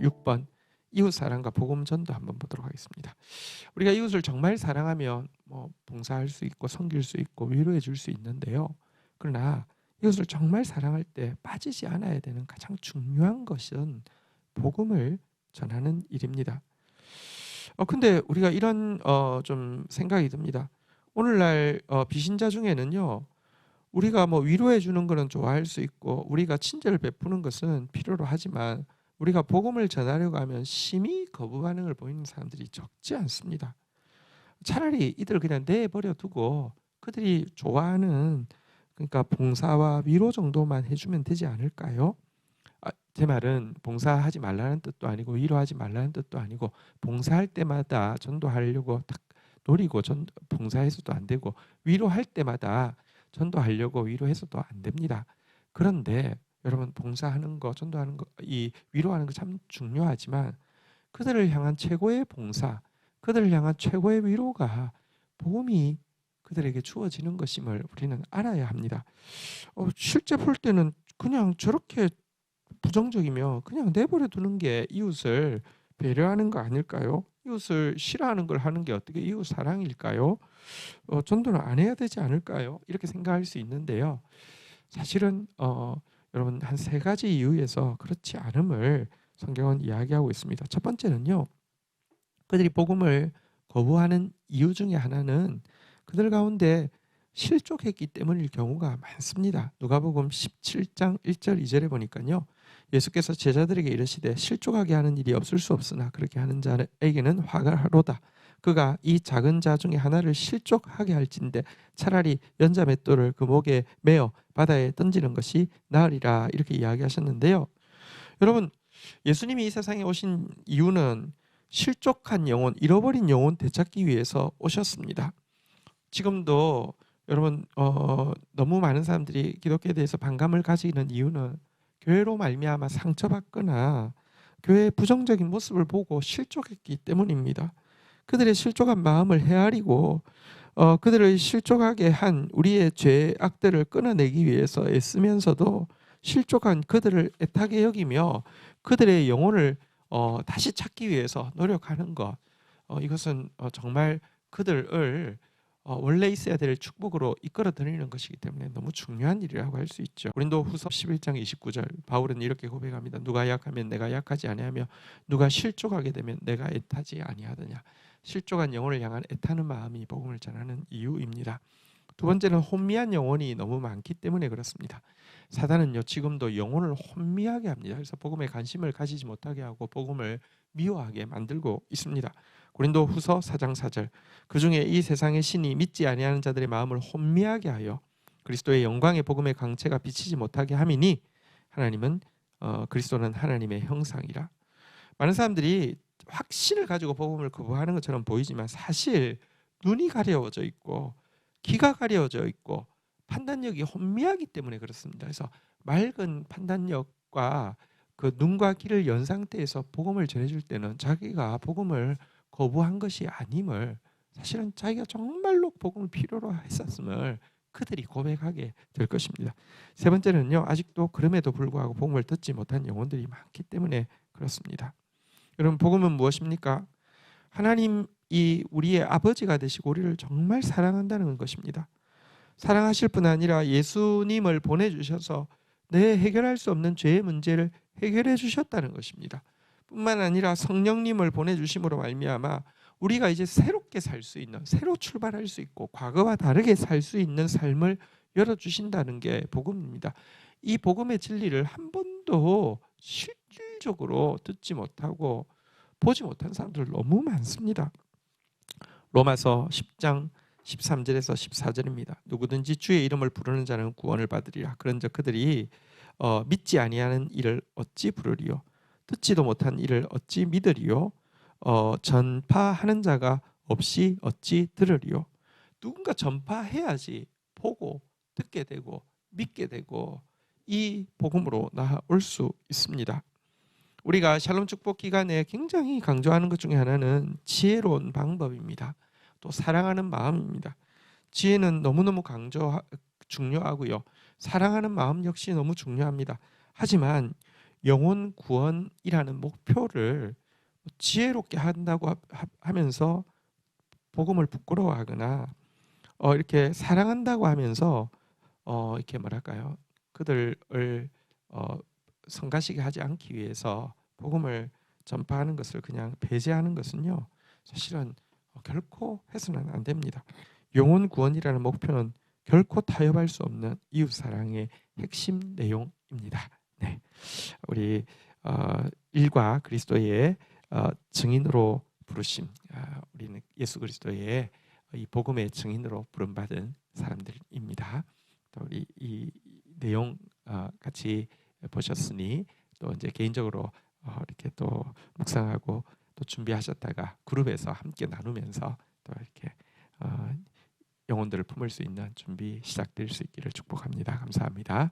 6번 이웃 사랑과 복음 전도 한번 보도록 하겠습니다. 우리가 이웃을 정말 사랑하면 뭐 봉사할 수 있고 섬길 수 있고 위로해 줄 수 있는데요. 그러나 이웃을 정말 사랑할 때 빠지지 않아야 되는 가장 중요한 것은 복음을 전하는 일입니다. 어 근데 우리가 이런 어 좀 생각이 듭니다. 오늘날 어 비신자 중에는요. 우리가 뭐 위로해 주는 거는 좋아할 수 있고 우리가 친절을 베푸는 것은 필요로 하지만 우리가 복음을 전하려고 하면 심히 거부 반응을 보이는 사람들이 적지 않습니다. 차라리 이들 그냥 내버려 두고 그들이 좋아하는 그러니까 봉사와 위로 정도만 해주면 되지 않을까요? 아, 제 말은 봉사하지 말라는 뜻도 아니고 위로하지 말라는 뜻도 아니고 봉사할 때마다 전도하려고 딱 노리고 전 봉사해서도 안 되고 위로할 때마다 전도하려고 위로해서도 안 됩니다. 그런데 여러분 봉사하는 거, 전도하는 거, 이 위로하는 거 참 중요하지만 그들을 향한 최고의 봉사, 그들을 향한 최고의 위로가 복음이 그들에게 주어지는 것임을 우리는 알아야 합니다. 어, 실제 볼 때는 그냥 저렇게 부정적이면 그냥 내버려 두는 게 이웃을 배려하는 거 아닐까요? 이웃을 싫어하는 걸 하는 게 어떻게 이웃 사랑일까요? 어, 전도는 안 해야 되지 않을까요? 이렇게 생각할 수 있는데요. 사실은 어, 여러분 한 세 가지 이유에서 그렇지 않음을 성경은 이야기하고 있습니다. 첫 번째는요. 그들이 복음을 거부하는 이유 중에 하나는 그들 가운데 실족했기 때문일 경우가 많습니다. 누가복음 17장 1절 2절에 보니까요. 예수께서 제자들에게 이르시되 실족하게 하는 일이 없을 수 없으나 그렇게 하는 자에게는 화가 하로다. 그가 이 작은 자 중에 하나를 실족하게 할진대 차라리 연자 맷돌을 그 목에 매어 바다에 던지는 것이 나으리라 이렇게 이야기하셨는데요. 여러분 예수님이 이 세상에 오신 이유는 실족한 영혼, 잃어버린 영혼 되찾기 위해서 오셨습니다. 지금도 여러분 어, 너무 많은 사람들이 기독교에 대해서 반감을 가지는 이유는 교회로 말미암아 상처받거나 교회의 부정적인 모습을 보고 실족했기 때문입니다. 그들의 실족한 마음을 헤아리고 어, 그들을 실족하게 한 우리의 죄 악들을 끊어내기 위해서 애쓰면서도 실족한 그들을 애타게 여기며 그들의 영혼을 어, 다시 찾기 위해서 노력하는 것 어, 이것은 어, 정말 그들을 어, 원래 있어야 될 축복으로 이끌어 드리는 것이기 때문에 너무 중요한 일이라고 할 수 있죠. 고린도 후서 11장 29절 바울은 이렇게 고백합니다. 누가 약하면 내가 약하지 아니하며 누가 실족하게 되면 내가 애타지 아니하느냐. 실족한 영혼을 향한 애타는 마음이 복음을 전하는 이유입니다. 두 번째는 혼미한 영혼이 너무 많기 때문에 그렇습니다. 사단은요 지금도 영혼을 혼미하게 합니다. 그래서 복음에 관심을 가지지 못하게 하고 복음을 미워하게 만들고 있습니다. 고린도 후서 4장 4절 그 중에 이 세상의 신이 믿지 아니하는 자들의 마음을 혼미하게 하여 그리스도의 영광의 복음의 광채가 비치지 못하게 함이니 하나님은 어, 그리스도는 하나님의 형상이라 많은 사람들이 확신을 가지고 복음을 거부하는 것처럼 보이지만 사실 눈이 가려워져 있고 귀가 가려워져 있고 판단력이 혼미하기 때문에 그렇습니다. 그래서 맑은 판단력과 그 눈과 귀를 연 상태에서 복음을 전해줄 때는 자기가 복음을 거부한 것이 아님을 사실은 자기가 정말로 복음을 필요로 했었음을 그들이 고백하게 될 것입니다. 세 번째는요. 아직도 그럼에도 불구하고 복음을 듣지 못한 영혼들이 많기 때문에 그렇습니다. 여러분 복음은 무엇입니까? 하나님이 우리의 아버지가 되시고 우리를 정말 사랑한다는 것입니다. 사랑하실 뿐 아니라 예수님을 보내주셔서 내 해결할 수 없는 죄의 문제를 해결해 주셨다는 것입니다. 뿐만 아니라 성령님을 보내주심으로 말미암아 우리가 이제 새롭게 살 수 있는 새로 출발할 수 있고 과거와 다르게 살 수 있는 삶을 열어 주신다는 게 복음입니다. 이 복음의 진리를 한 번도 실질 적으로 듣지 못하고 보지 못한 사람들 너무 많습니다. 로마서 10장 13절에서 14절입니다. 누구든지 주의 이름을 부르는 자는 구원을 받으리라. 그런즉 그들이 어, 믿지 아니하는 일을 어찌 부르리요? 듣지도 못한 일을 어찌 믿으리요? 어, 전파하는 자가 없이 어찌 들으리요? 누군가 전파해야지 보고 듣게 되고 믿게 되고 이 복음으로 나올 수 있습니다. 우리가 샬롬 축복 기간에 굉장히 강조하는 것 중에 하나는 지혜로운 방법입니다. 또 사랑하는 마음입니다. 지혜는 너무너무 강조 중요하고요. 사랑하는 마음 역시 너무 중요합니다. 하지만 영혼 구원이라는 목표를 지혜롭게 한다고 하면서 복음을 부끄러워하거나 어, 이렇게 사랑한다고 하면서 어, 이렇게 뭐랄까요 그들을 어, 성가시게 하지 않기 위해서 복음을 전파하는 것을 그냥 배제하는 것은요 사실은 어, 결코 해서는 안 됩니다. 영혼 구원이라는 목표는 결코 타협할 수 없는 이웃 사랑의 핵심 내용입니다. 네, 우리 어, 일과 그리스도의 어, 증인으로 부르심, 아, 우리는 예수 그리스도의 이 복음의 증인으로 부름받은 사람들입니다. 또 우리 이 내용 어, 같이 보셨으니 또 이제 개인적으로 어, 이렇게 또 묵상하고 또 준비하셨다가 그룹에서 함께 나누면서 또 이렇게 어, 영혼들을 품을 수 있는 준비 시작될 수 있기를 축복합니다. 감사합니다.